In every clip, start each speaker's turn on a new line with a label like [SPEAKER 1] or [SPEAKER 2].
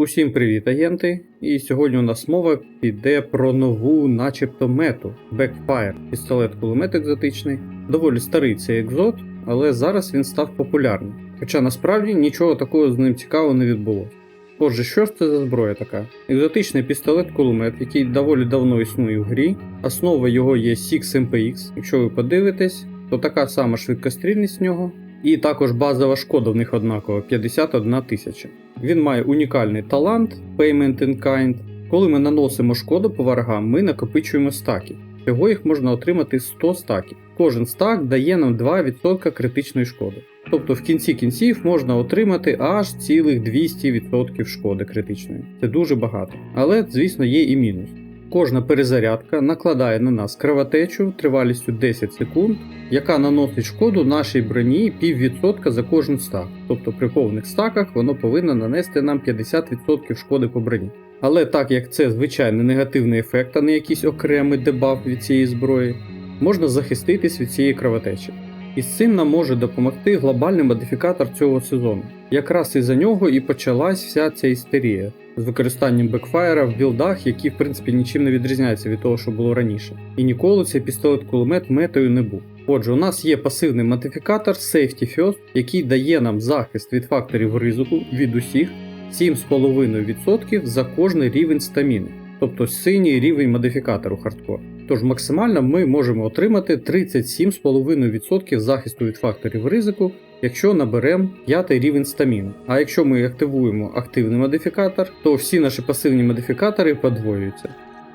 [SPEAKER 1] Усім привіт, агенти! І сьогодні у нас мова піде про нову, начебто, мету Backfire, пістолет кулемет екзотичний. Доволі старий цей екзот, але зараз він став популярним. Хоча насправді нічого такого з ним цікавого не відбулося. Отже, що ж це за зброя така? Екзотичний пістолет-кулемет, який доволі давно існує в грі. Основа його є 6 MPX. Якщо ви подивитесь, то така сама швидкострільність нього. І також базова шкода в них однакова 51 тисяча. Він має унікальний талант Payment in Kind. Коли ми наносимо шкоду по ворогам, ми накопичуємо стаки. Всього їх можна отримати 100 стаків. Кожен стак дає нам 2% критичної шкоди. Тобто в кінці кінців можна отримати аж цілих 200% шкоди критичної. Це дуже багато. Але, звісно, є і мінус. Кожна перезарядка накладає на нас кровотечу тривалістю 10 секунд, яка наносить шкоду нашій броні піввідсотка за кожен стак. Тобто при повних стаках воно повинно нанести нам 50% шкоди по броні. Але так як це звичайний негативний ефект, а не якийсь окремий дебаф від цієї зброї, можна захиститись від цієї кровотечі. І з цим нам може допомогти глобальний модифікатор цього сезону. Якраз із за нього і почалась вся ця істерія з використанням бекфайра в білдах, які в принципі нічим не відрізняються від того, що було раніше. І ніколи цей пістолет-кулемет метою не був. Отже, у нас є пасивний модифікатор Safety First, який дає нам захист від факторів ризику від усіх 7,5% за кожний рівень стаміни, тобто синій рівень модифікатору хардкор. Тож максимально ми можемо отримати 37,5% захисту від факторів ризику, якщо наберемо 5 рівень стаміни. А якщо ми активуємо активний модифікатор, то всі наші пасивні модифікатори подвоюються.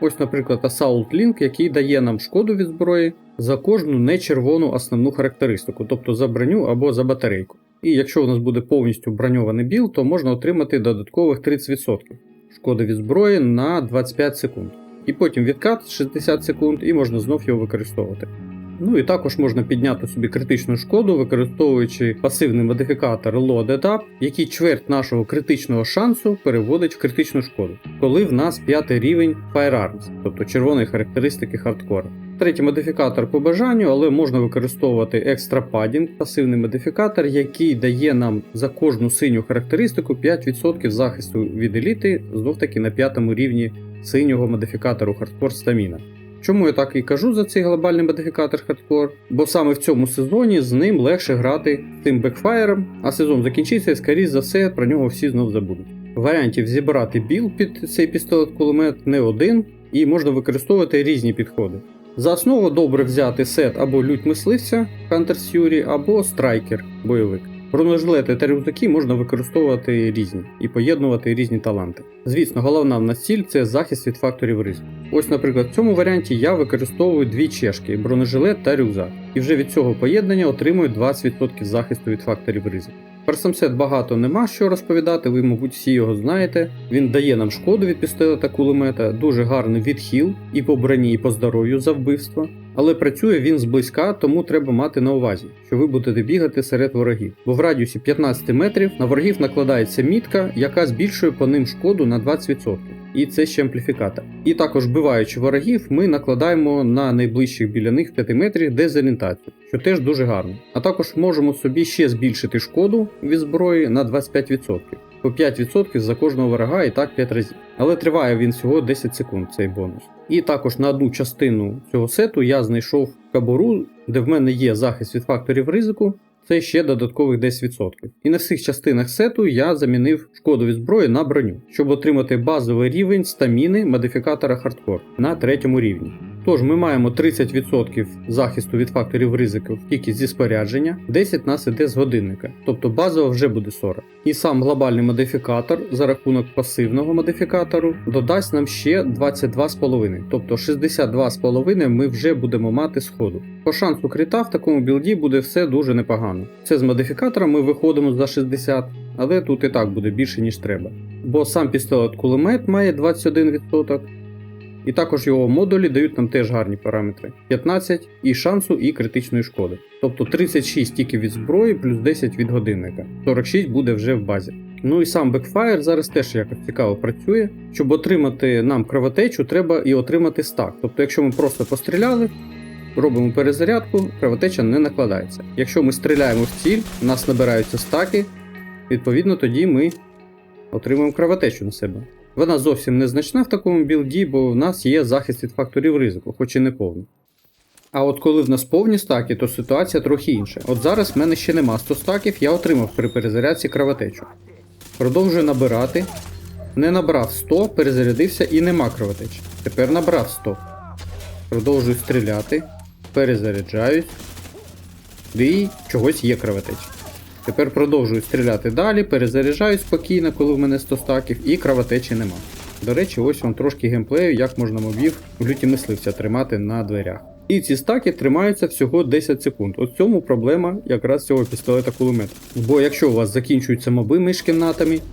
[SPEAKER 1] Ось, наприклад, Assault Link, який дає нам шкоду від зброї за кожну нечервону основну характеристику, тобто за броню або за батарейку. І якщо у нас буде повністю броньований біл, то можна отримати додаткових 30% шкоди від зброї на 25 секунд. І потім відкат 60 секунд, і можна знов його використовувати. Ну і також можна підняти собі критичну шкоду, використовуючи пасивний модифікатор Loaded Up, який чверть нашого критичного шансу переводить в критичну шкоду, коли в нас п'ятий рівень Firearms, тобто червоної характеристики хардкора. Третій модифікатор по бажанню, але можна використовувати Extra Padding, пасивний модифікатор, який дає нам за кожну синю характеристику 5% захисту від еліти, знов таки на п'ятому рівні синього модифікатору Hardcore Stamina. Чому я так і кажу за цей глобальний модифікатор Hardcore? Бо саме в цьому сезоні з ним легше грати тим бекфаєром, а сезон закінчиться і скоріш за все про нього всі знов забудуть. Варіантів зібрати біл під цей пістолет-кулемет не один, і можна використовувати різні підходи. За основу добре взяти сет або лють мисливця Hunter Fury, або страйкер бойовик. Бронежилети та рюкзаки можна використовувати різні і поєднувати різні таланти. Звісно, головна в нас ціль це захист від факторів ризику. Ось, наприклад, в цьому варіанті я використовую дві чешки бронежилет та рюкзак, і вже від цього поєднання отримую 20% захисту від факторів ризику. Про самсет багато нема що розповідати, ви, мабуть, всі його знаєте. Він дає нам шкоду від пістолета кулемета, дуже гарний відхил і по броні, і по здоров'ю за вбивство. Але працює він зблизька, тому треба мати на увазі, що ви будете бігати серед ворогів. Бо в радіусі 15 метрів на ворогів накладається мітка, яка збільшує по ним шкоду на 20%. І це ще ампліфікатор. І також вбиваючи ворогів, ми накладаємо на найближчих біля них 5 метрів дезорієнтацію, що теж дуже гарно. А також можемо собі ще збільшити шкоду від зброї на 25%. По 5% за кожного ворога і так 5 разів. Але триває він всього 10 секунд цей бонус. І також на одну частину цього сету я знайшов кабуру, де в мене є захист від факторів ризику, це ще додаткових 10%. І на всіх частинах сету я замінив шкоду від зброї на броню, щоб отримати базовий рівень стаміни модифікатора хардкор на третьому рівні. Тож ми маємо 30% захисту від факторів ризику тільки зі спорядження, 10 нас іде з годинника, тобто базово вже буде 40. І сам глобальний модифікатор за рахунок пасивного модифікатору додасть нам ще 22,5, тобто 62,5 ми вже будемо мати сходу. По шансу крита в такому білді буде все дуже непогано. Це з модифікатора ми виходимо за 60, але тут і так буде більше ніж треба. Бо сам пістолет кулемет має 21%. І також його модулі дають нам теж гарні параметри: 15 і шансу, і критичної шкоди. Тобто 36 тільки від зброї, плюс 10 від годинника. 46 буде вже в базі. Ну і сам Backfire зараз теж якось цікаво працює. Щоб отримати нам кровотечу, треба і отримати стак. Тобто, якщо ми просто постріляли, робимо перезарядку, кровотеча не накладається. Якщо ми стріляємо в ціль, у нас набираються стаки, відповідно тоді ми отримуємо кровотечу на себе. Вона зовсім незначна в такому білді, бо в нас є захист від факторів ризику, хоч і не повний. А от коли в нас повні стаки, то ситуація трохи інша. От зараз в мене ще нема 100 стаків, я отримав при перезарядці кровотечу. Продовжую набирати. Не набрав 100, перезарядився і нема кровотечі. Тепер набрав 100. Продовжую стріляти. Перезаряджаюсь. І чогось є кровотеча. Тепер продовжую стріляти далі, перезаряджаюсь спокійно, коли в мене 100 стаків, і кровотечі нема. До речі, ось вам трошки геймплею, як можна мобів в люті мисливця тримати на дверях. І ці стаки тримаються всього 10 секунд. От в цьому проблема якраз цього пістолета кулемета. Бо якщо у вас закінчуються моби між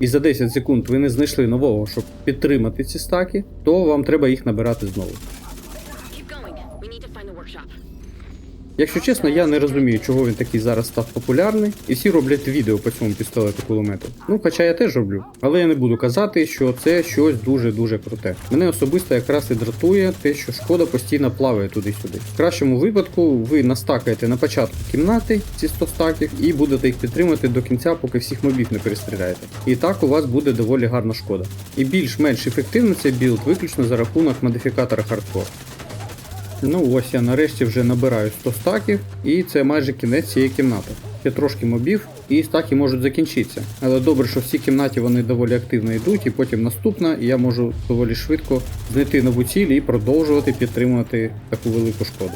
[SPEAKER 1] і за 10 секунд ви не знайшли нового, щоб підтримати ці стаки, то вам треба їх набирати знову. Якщо чесно, я не розумію, чого він такий зараз став популярний, і всі роблять відео по цьому пістолету кулемету. Ну, хоча я теж роблю, але я не буду казати, що це щось дуже-дуже круте. Мене особисто якраз і дратує те, що шкода постійно плаває туди-сюди. В кращому випадку ви настакаєте на початку кімнати ці 100 стаків і будете їх підтримувати до кінця, поки всіх мобів не перестріляєте. І так у вас буде доволі гарна шкода. І більш-менш ефективний цей білд виключно за рахунок модифікатора хардкор. Ну ось я нарешті вже набираю 100 стаків, і це майже кінець цієї кімнати. Ще трошки мобів, і стаки можуть закінчитися. Але добре, що всі кімнаті вони доволі активно йдуть, і потім наступна, і я можу доволі швидко знайти нову ціль і продовжувати підтримувати таку велику шкоду.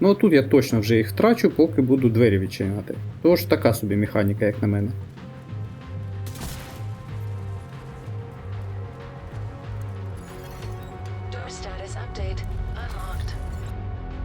[SPEAKER 1] Ну а тут я точно вже їх втрачу, поки буду двері відчиняти. Тож така собі механіка, як на мене.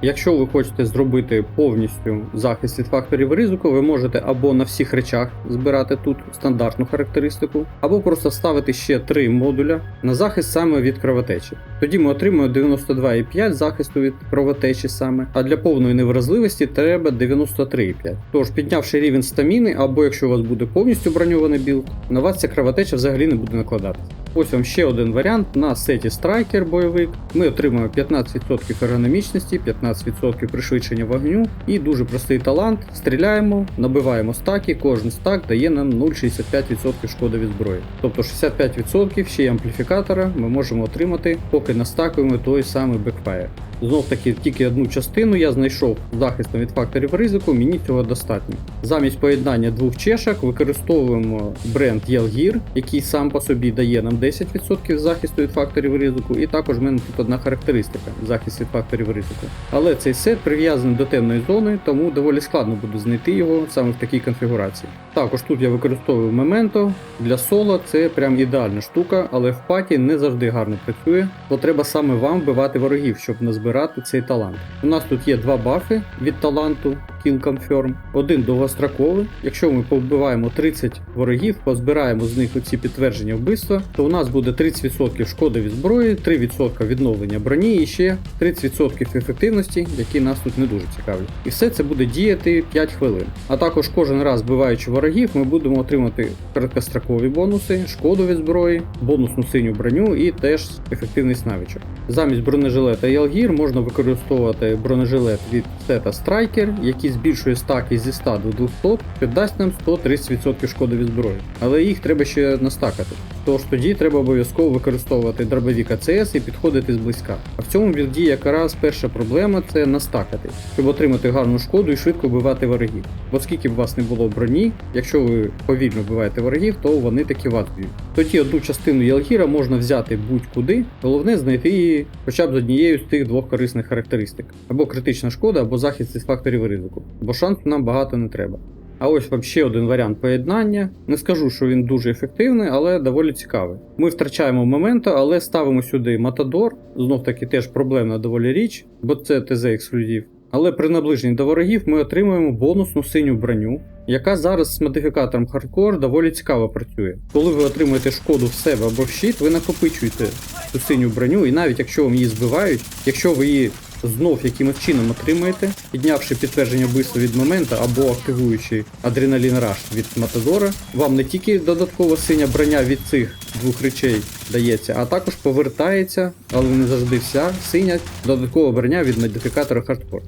[SPEAKER 1] Якщо ви хочете зробити повністю захист від факторів ризику, ви можете або на всіх речах збирати тут стандартну характеристику, або просто ставити ще три модуля на захист саме від кровотечі. Тоді ми отримуємо 92,5 захисту від кровотечі саме, а для повної невразливості треба 93,5. Тож, піднявши рівень стаміни, або якщо у вас буде повністю броньований білд, на вас ця кровотеча взагалі не буде накладатися. Ось вам ще один варіант на сеті Страйкер бойовик. Ми отримуємо 15% ергономічності, 15% пришвидшення вогню і дуже простий талант. Стріляємо, набиваємо стаки, кожен стак дає нам 0,65% шкоди від зброї. Тобто 65% ще й ампліфікатора ми можемо отримати, поки настакуємо той самий бекфаєр. Знов таки тільки одну частину я знайшов захистом від факторів ризику, мені цього достатньо. Замість поєднання двох чешок використовуємо бренд Yelgear, який сам по собі дає нам 10% захисту від факторів ризику, і також в мене тут одна характеристика захист від факторів ризику. Але цей сет прив'язаний до темної зони, тому доволі складно буде знайти його саме в такій конфігурації. Також тут я використовую Memento. Для соло це прям ідеальна штука, але в паті не завжди гарно працює, бо треба саме вам вбивати ворогів, щоб назбирати цей талант. У нас тут є два бафи від таланту Kill Confirm, один довгостроковий. Якщо ми повбиваємо 30 ворогів, позбираємо з них оці підтвердження вбивства, то у нас буде 30% шкоди від зброї, 3% відновлення броні і ще 30% ефективності, які нас тут не дуже цікавлять. І все це буде діяти 5 хвилин. А також кожен раз вбиваючи ворогів, ми будемо отримати короткострокові бонуси, шкоду від зброї, бонусну синю броню і теж ефективний снавічок. Замість бронежилета Ялгір можна використовувати бронежилет від сета Striker, який збільшує стаки зі 100 до 200, що дасть нам 130% шкоди від зброї. Але їх треба ще настакати. Тож тоді треба обов'язково використовувати дробовік АЦС і підходити зблизька. А в цьому білді якраз перша проблема це настакати, щоб отримати гарну шкоду і швидко вбивати ворогів. Бо скільки б вас не було броні, якщо ви повільно вбиваєте ворогів, то вони таки вас б'ють. Тоді одну частину Ялгіра можна взяти будь-куди, головне знайти її хоча б з однією з тих двох корисних характеристик: або критична шкода, або захист із факторів ризику, бо шансу нам багато не треба. А ось вам ще один варіант поєднання. Не скажу, що він дуже ефективний, але доволі цікавий. Ми втрачаємо моменту, але ставимо сюди Матадор. Знов таки теж проблемна доволі річ, бо це ТЗ ексклюзив. Але при наближенні до ворогів ми отримуємо бонусну синю броню, яка зараз з модифікатором Hardcore доволі цікаво працює. Коли ви отримуєте шкоду в себе або в щит, ви накопичуєте цю синю броню, і навіть якщо вам її збивають, якщо ви її знов якимось чином отримаєте, піднявши підтвердження вбивства від момента або активуючи адреналін раш від Матадора, вам не тільки додаткова синя броня від цих двох речей дається, а також повертається, але не завжди вся синя додаткова броня від модифікатора Hardcore.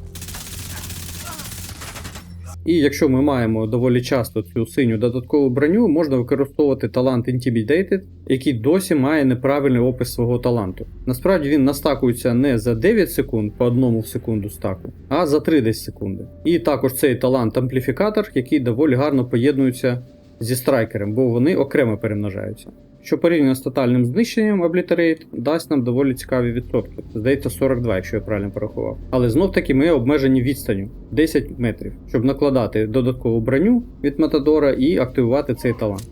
[SPEAKER 1] І якщо ми маємо доволі часто цю синю додаткову броню, можна використовувати талант Intimidated, який досі має неправильний опис свого таланту. Насправді він настакується не за 9 секунд по одному в секунду стаку, а за 3 десь секунди. І також цей талант ампліфікатор, який доволі гарно поєднується зі страйкером, бо вони окремо перемножаються. Що порівняно з тотальним знищенням Obliterate дасть нам доволі цікаві відсотки. Здається, 42, якщо я правильно порахував. Але знов таки ми обмежені відстанню 10 метрів, щоб накладати додаткову броню від Матадора і активувати цей талант.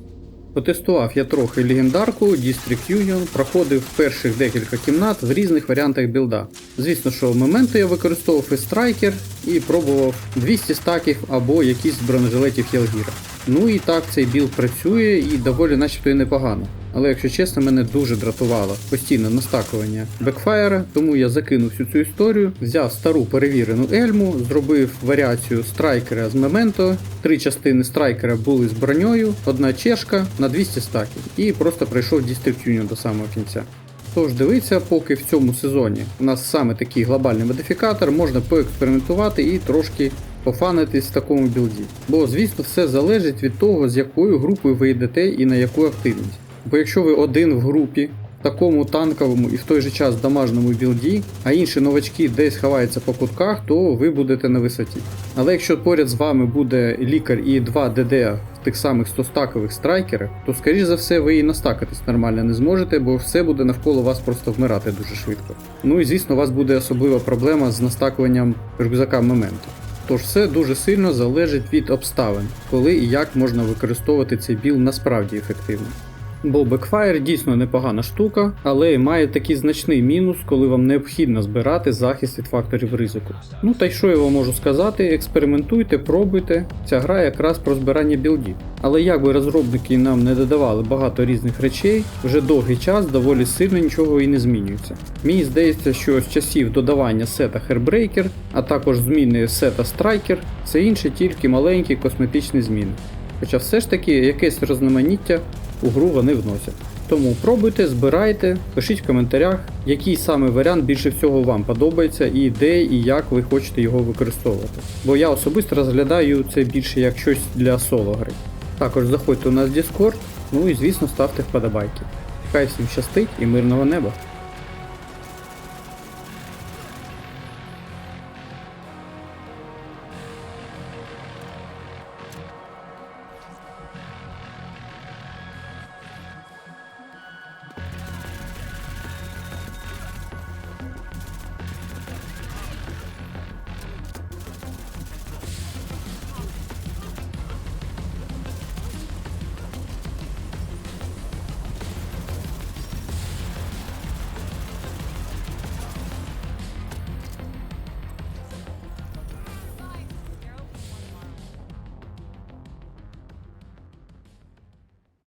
[SPEAKER 1] Потестував я трохи легендарку, District Union, проходив перших декілька кімнат в різних варіантах білда. Звісно, що в моменти я використовував і страйкер і пробував 200 стаків або якісь бронежилетів Єлгіра. Ну і так цей білд працює і доволі начебто і непогано. Але якщо чесно, мене дуже дратувало постійне настакування бекфаєра, тому я закинув всю цю історію, взяв стару перевірену ельму, зробив варіацію страйкера з Мементо. Три частини страйкера були з броньою, одна чешка на 200 стаків, і просто пройшов District Union до самого кінця. Тож дивіться, поки в цьому сезоні у нас саме такий глобальний модифікатор, можна поекспериментувати і трошки пофанитись в такому білді. Бо, звісно, все залежить від того, з якою групою ви йдете і на яку активність. Бо якщо ви один в групі, в такому танковому і в той же час дамажному білді, а інші новачки десь ховаються по кутках, то ви будете на висоті. Але якщо поряд з вами буде лікар і два ДД в тих самих 100-стакових страйкерів, то скоріш за все ви і настакатись нормально не зможете, бо все буде навколо вас просто вмирати дуже швидко. Ну і звісно, у вас буде особлива проблема з настакуванням рюкзака моменту. Тож все дуже сильно залежить від обставин, коли і як можна використовувати цей біл насправді ефективно. Бо Backfire дійсно непогана штука, але має такий значний мінус, коли вам необхідно збирати захист від факторів ризику. Ну та й що я вам можу сказати, експериментуйте, пробуйте. Ця гра якраз про збирання білдів. Але як би розробники нам не додавали багато різних речей, вже довгий час доволі сильно нічого і не змінюється. Мені здається, що з часів додавання сета Hairbreaker, а також зміни сета Striker, це інші тільки маленькі косметичні зміни. Хоча все ж таки якесь розноманіття у гру вони вносять. Тому пробуйте, збирайте, пишіть в коментарях, який саме варіант більше всього вам подобається, і де і як ви хочете його використовувати. Бо я особисто розглядаю це більше як щось для соло гри. Також заходьте у нас в Discord, ну і звісно ставте вподобайки. Хай всім щастить і мирного неба!